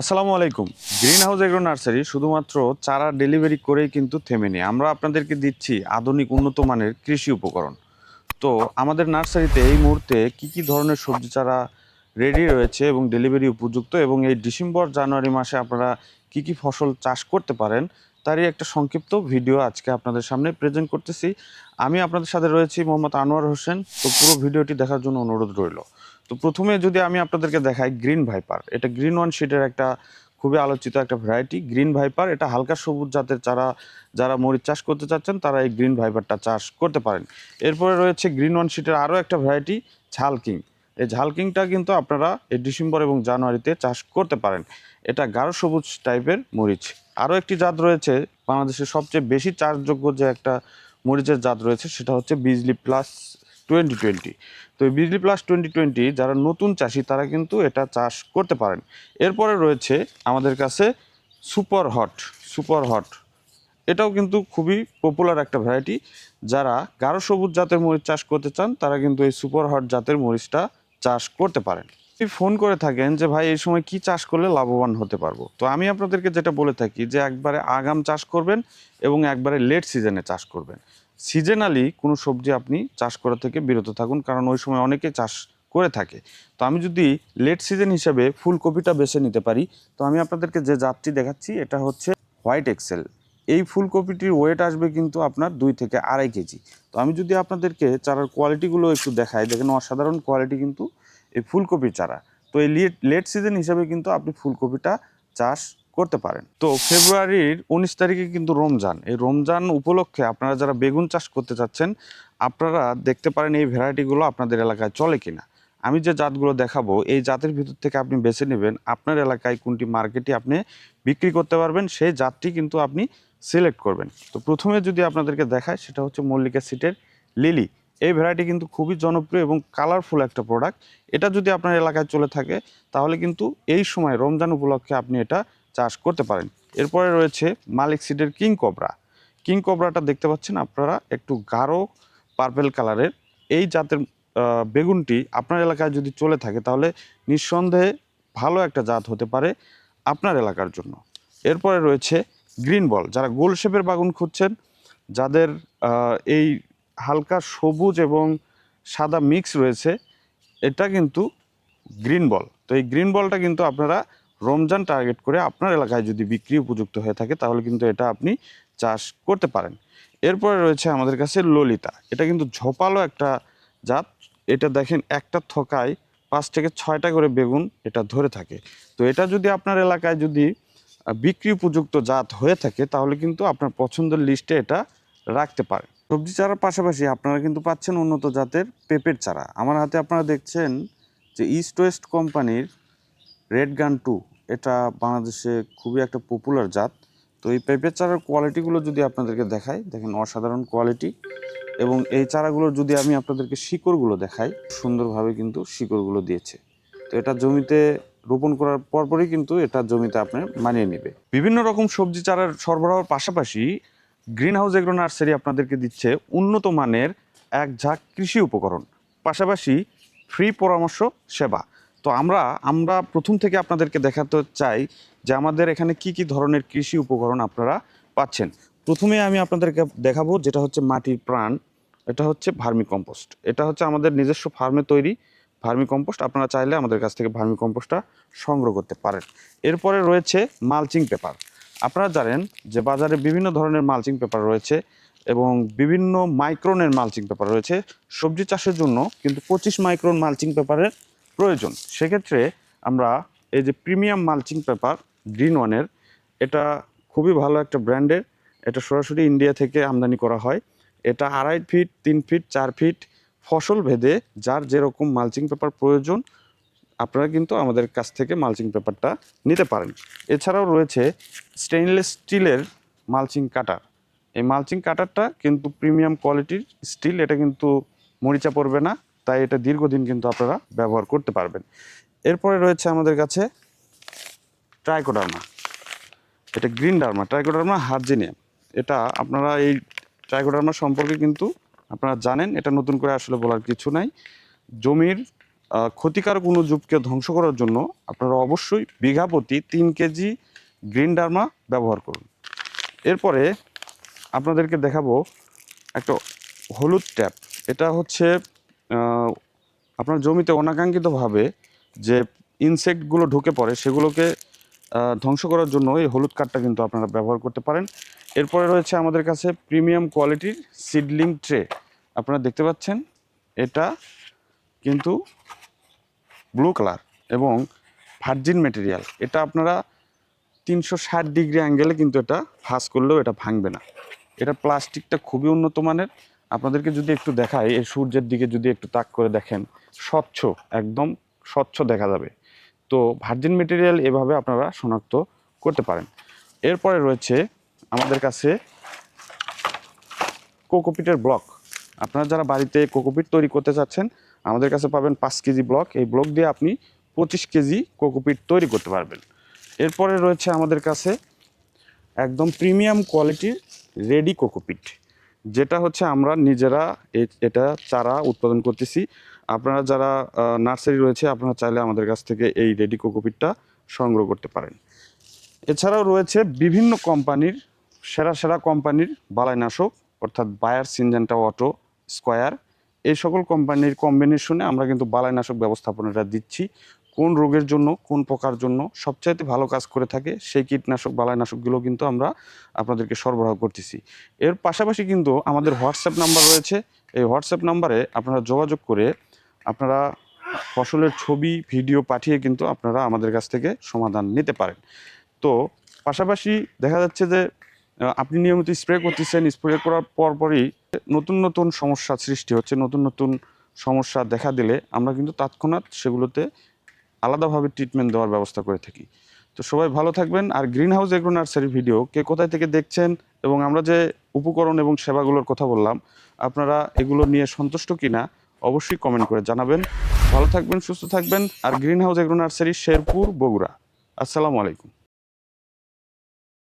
আসসালামু আলাইকুম। Green house agro nursery শুধুমাত্র চারা ডেলিভারি করেই কিন্তু থেমে নেই আমরা আপনাদেরকে দিচ্ছি আধুনিক উন্নত মানের কৃষি উপকরণ। তো আমাদের নার্সারিতে এই মুহূর্তে কি কি ধরনের সবজি চারা রেডি রয়েছে এবং ডেলিভারি উপযুক্ত এবং এই ডিসেম্বর, জানুয়ারি মাসে আপনারা কি কি ফসল চাষ করতে পারেন, তারই একটা সংক্ষিপ্ত ভিডিও আজকে আপনাদের সামনে প্রেজেন্ট করতেছি। আমি আপনাদের সাথে রয়েছি মোহাম্মদ আনোয়ার হোসেন। তো পুরো ভিডিওটি দেখার জন্য অনুরোধ রইল। তো প্রথমে যদি আমি আপনাদেরকে দেখাই গ্রিন ভাইপার এটা গ্রিন ওয়ান শিটের একটা খুবই আলোচিত একটা ভ্যারাইটি গ্রিন ভাইপার এটা হালকা সবুজ জাতের চারা, যারা মরিচ চাষ করতে চাচ্ছেন, তারা এই গ্রিন ভাইপারটা চাষ করতে পারেন। এরপরে রয়েছে গ্রিন ওয়ান শিটের আরও একটা ভ্যারাইটি ঝালকিং এই ঝালকিংটা কিন্তু আপনারা এই ডিসেম্বর এবং জানুয়ারিতে চাষ করতে পারেন। এটা গাঢ় সবুজ টাইপের মরিচ। আরও একটি জাত রয়েছে, বাংলাদেশের সবচেয়ে বেশি চাষযোগ্য যে একটা মরিচের জাত রয়েছে, সেটা হচ্ছে বিজলি প্লাস টোয়েন্টি টোয়েন্টি তো বিজলি প্লাস টোয়েন্টি টোয়েন্টি যারা নতুন চাষি, তারা কিন্তু এটা চাষ করতে পারেন। এরপরে রয়েছে আমাদের কাছে সুপার হট সুপার হট এটাও কিন্তু খুবই পপুলার একটা ভ্যারাইটি যারা গাঢ় সবুজ জাতের মরিচ চাষ করতে চান, তারা কিন্তু এই সুপার হট জাতের মরিচটা চাষ করতে পারেন। যদি ফোন করে থাকেন যে, ভাই, এই সময় কি চাষ করলে লাভবান হতে পারব? তো আমি আপনাদেরকে যেটা বলে থাকি যে, একবারে আগাম চাষ করবেন এবং একবারে লেট সিজনে চাষ করবেন। সিজনালি কোনো সবজি আপনি চাষ করা থেকে বিরত থাকুন, কারণ ওই সময় অনেকে চাষ করে থাকে। তো আমি যদি লেট সিজন হিসেবে ফুলকপিটা বেছে নিতে পারি, তো আমি আপনাদেরকে যে জাতটি দেখাচ্ছি, এটা হচ্ছে হোয়াইট এক্সেল এই ফুলকপিটির ওয়েট আসবে কিন্তু আপনার দুই থেকে আড়াই কেজি। তো আমি যদি আপনাদেরকে চারার কোয়ালিটিগুলো একটু দেখাই, দেখেন অসাধারণ কোয়ালিটি কিন্তু এই ফুলকপির চারা। তো এই লেট সিজন হিসেবে কিন্তু আপনি ফুলকপিটা চাষ করতে পারেন। তো ফেব্রুয়ারির উনিশ তারিখে কিন্তু রমজান। এই রমজান উপলক্ষে আপনারা যারা বেগুন চাষ করতে চাচ্ছেন, আপনারা দেখতে পারেন এই ভ্যারাইটিগুলো আপনাদের এলাকায় চলে কিনা। আমি যে জাতগুলো দেখাবো, এই জাতের ভিতর থেকে আপনি বেছে নেবেন আপনার এলাকায় কোনটি মার্কেটে আপনি বিক্রি করতে পারবেন, সেই জাতটি কিন্তু আপনি সিলেক্ট করবেন। তো প্রথমে যদি আপনাদেরকে দেখায়, সেটা হচ্ছে মল্লিকা সিটের লিলি। এই ভ্যারাইটি কিন্তু খুবই জনপ্রিয় এবং কালারফুল একটা প্রোডাক্ট। এটা যদি আপনার এলাকায় চলে থাকে, তাহলে কিন্তু এই সময় রমজান উপলক্ষে আপনি এটা চাষ করতে পারেন। এরপরে রয়েছে মালিক সিডের কিং কোবরা। কিং কোবরাটা দেখতে পাচ্ছেন আপনারা একটু গাঢ় পার্পেল কালারের এই জাতের বেগুনটি আপনার এলাকায় যদি চলে থাকে তাহলে নিঃসন্দেহে ভালো একটা জাত হতে পারে আপনার এলাকার জন্য। এরপরে রয়েছে গ্রিন বল যারা গোল শেপের বাগুন খুঁজছেন, যাদের এই হালকা সবুজ এবং সাদা মিক্স রয়েছে, এটা কিন্তু গ্রিন বল তো এই গ্রিন বলটা কিন্তু আপনারা রমজান টার্গেট করে আপনার এলাকায় যদি বিক্রি উপযুক্ত হয়ে থাকে, তাহলে কিন্তু এটা আপনি চাষ করতে পারেন। এরপরে রয়েছে আমাদের কাছে ললিতা। এটা কিন্তু ঝোপালো একটা জাত। এটা দেখেন একটা থকায় পাঁচ থেকে ছয়টা করে বেগুন এটা ধরে থাকে। তো এটা যদি আপনার এলাকায় যদি বিক্রি উপযুক্ত জাত হয়ে থাকে, তাহলে কিন্তু আপনার পছন্দের লিস্টে এটা রাখতে পারেন। সবজি চারার পাশাপাশি আপনারা কিন্তু পাচ্ছেন উন্নত জাতের পেঁপের চারা। আমার হাতে আপনারা দেখছেন যে ইস্ট ওয়েস্ট কোম্পানির রেড গান টু এটা বাংলাদেশে খুবই একটা পপুলার জাত। তো এই পেঁপের চারার কোয়ালিটিগুলো যদি আপনাদেরকে দেখাই, দেখেন অসাধারণ কোয়ালিটি এবং এই চারাগুলোর যদি আমি আপনাদেরকে শিকড়গুলো দেখাই, সুন্দরভাবে কিন্তু শিকড়গুলো দিয়েছে। তো এটা জমিতে রোপণ করার পরপরই কিন্তু এটা জমিতে আপনার মানিয়ে নেবে। বিভিন্ন রকম সবজি চারার সরবরাহের পাশাপাশি গ্রিন হাউস এগ্রো নার্সারি আপনাদেরকে দিচ্ছে উন্নত মানের এক ঝাঁক কৃষি উপকরণ। পাশাপাশি ফ্রি পরামর্শ সেবা। তো আমরা আমরা প্রথম থেকে আপনাদেরকে দেখাতে চাই যে আমাদের এখানে কি কি ধরনের কৃষি উপকরণ আপনারা পাচ্ছেন। প্রথমে আমি আপনাদেরকে দেখাবো যেটা হচ্ছে মাটির প্রাণ, এটা হচ্ছে ভার্মি কম্পোস্ট এটা হচ্ছে আমাদের নিজস্ব ফার্মে তৈরি ভার্মি কম্পোস্ট আপনারা চাইলে আমাদের কাছ থেকে ভার্মি কম্পোস্টটা সংগ্রহ করতে পারেন। এরপরে রয়েছে মালচিং পেপার। আপনারা জানেন যে বাজারে বিভিন্ন ধরনের মালচিং পেপার রয়েছে এবং বিভিন্ন মাইক্রনের মালচিং পেপার রয়েছে। সবজি চাষের জন্য কিন্তু পঁচিশ মাইক্রন মালচিং পেপারের প্রয়োজন। সেক্ষেত্রে আমরা এই যে প্রিমিয়াম মালচিং পেপার, গ্রিন ওয়ানের, এটা খুবই ভালো একটা ব্র্যান্ডের। এটা সরাসরি ইন্ডিয়া থেকে আমদানি করা হয়। এটা আড়াই ফিট, তিন ফিট, চার ফিট ফসল ভেদে যার যেরকম মালচিং পেপার প্রয়োজন, আপনারা কিন্তু আমাদের কাছ থেকে মালচিং পেপারটা নিতে পারেন। এছাড়াও রয়েছে স্টেইনলেস স্টিলের মালচিং কাটার। এই মালচিং কাটারটা কিন্তু প্রিমিয়াম কোয়ালিটির স্টিল, এটা কিন্তু মরিচা পড়বে না। তাই এটা দীর্ঘদিন কিন্তু আপনারা ব্যবহার করতে পারবেন। এরপরে রয়েছে আমাদের কাছে ট্রাইকোডার্মা। এটা গ্রিন ডার্মা, ট্রাইকোডার্মা হার্জিনিয়াম। এটা আপনারা এই ট্রাইকোডার্মা সম্পর্কে কিন্তু আপনারা জানেন, এটা নতুন করে আসলে বলার কিছু নাই। জমির ক্ষতিকারক অনুজীবকে ধ্বংস করার জন্য আপনারা অবশ্যই বিঘা প্রতি তিন কেজি গ্রিন ডার্মা ব্যবহার করুন। এরপরে আপনাদেরকে দেখাবো একটা হলুদ ট্যাপ। এটা হচ্ছে আপনার জমিতে অনাকাঙ্ক্ষিতভাবে যে ইনসেক্টগুলো ঢুকে পড়ে সেগুলোকে ধ্বংস করার জন্য এই হলুদ কাঠটা কিন্তু আপনারা ব্যবহার করতে পারেন। এরপরে রয়েছে আমাদের কাছে প্রিমিয়াম কোয়ালিটির সিডলিং ট্রে আপনারা দেখতে পাচ্ছেন, এটা কিন্তু ব্লু কালার এবং ভার্জিন মেটেরিয়াল এটা আপনারা তিনশো ষাট ডিগ্রি অ্যাঙ্গেলে কিন্তু এটা ফাঁস করলেও এটা ভাঙবে না। এটা প্লাস্টিকটা খুবই উন্নত মানের। আপনাদেরকে যদি একটু দেখাই, এই সূর্যের দিকে যদি একটু তাক করে দেখেন, স্বচ্ছ, একদম স্বচ্ছ দেখা যাবে। তো ভার্জিন মেটেরিয়াল এভাবে আপনারা শনাক্ত করতে পারেন। এরপরে রয়েছে আমাদের কাছে কোকোপিটের ব্লক। আপনারা যারা বাড়িতে কোকোপিট তৈরি করতে চাচ্ছেন, আমাদের কাছে পাবেন পাঁচ কেজি ব্লক। এই ব্লক দিয়ে আপনি পঁচিশ কেজি কোকোপিট তৈরি করতে পারবেন। এরপরে রয়েছে আমাদের কাছে একদম প্রিমিয়াম কোয়ালিটির রেডি কোকোপিট। যেটা হচ্ছে আমরা নিজেরা এটা চারা উৎপাদন করতেছি। আপনারা যারা নার্সারি রয়েছে, আপনারা চাইলে আমাদের কাছ থেকে এই রেডি কোকোপিটটা সংগ্রহ করতে পারেন। এছাড়াও রয়েছে বিভিন্ন কোম্পানির, সেরা সেরা কোম্পানির বালাইনাশক, অর্থাৎ বায়ার সিনজেন্টা অটো স্কোয়ার। এই সকল কোম্পানির কম্বিনেশনে আমরা কিন্তু বালাইনাশক ব্যবস্থাপনাটা দিচ্ছি। কোন রোগের জন্য, কোন পোকার জন্য সবচাইতে ভালো কাজ করে থাকে সেই কীটনাশক, বালাইনাশকগুলো কিন্তু আমরা আপনাদেরকে সরবরাহ করতেছি। এর পাশাপাশি কিন্তু আমাদের হোয়াটসঅ্যাপ নাম্বার রয়েছে। এই হোয়াটসঅ্যাপ নাম্বারে আপনারা যোগাযোগ করে আপনারা ফসলের ছবি, ভিডিও পাঠিয়ে কিন্তু আপনারা আমাদের কাছ থেকে সমাধান নিতে পারেন। তো পাশাপাশি দেখা যাচ্ছে যে আপনি নিয়মিত স্প্রে করতেছেন, স্প্রে করার পরপরই নতুন নতুন সমস্যা সৃষ্টি হচ্ছে, নতুন নতুন সমস্যা দেখা দিলে আমরা কিন্তু তৎক্ষণাৎ সেগুলোতে আলাদাভাবে ট্রিটমেন্ট দেওয়ার ব্যবস্থা করে থাকি। তো সবাই ভালো থাকবেন। আর green house agro nursery video কে কোথায় থেকে দেখছেন এবং আমরা যে উপকরণ এবং সেবাগুলোর কথা বললাম, আপনারা এগুলো নিয়ে সন্তুষ্ট কিনা অবশ্যই কমেন্ট করে জানাবেন। ভালো থাকবেন, সুস্থ থাকবেন। আর green house agro nursery Sherpur, Bogura. আসসালামু আলাইকুম।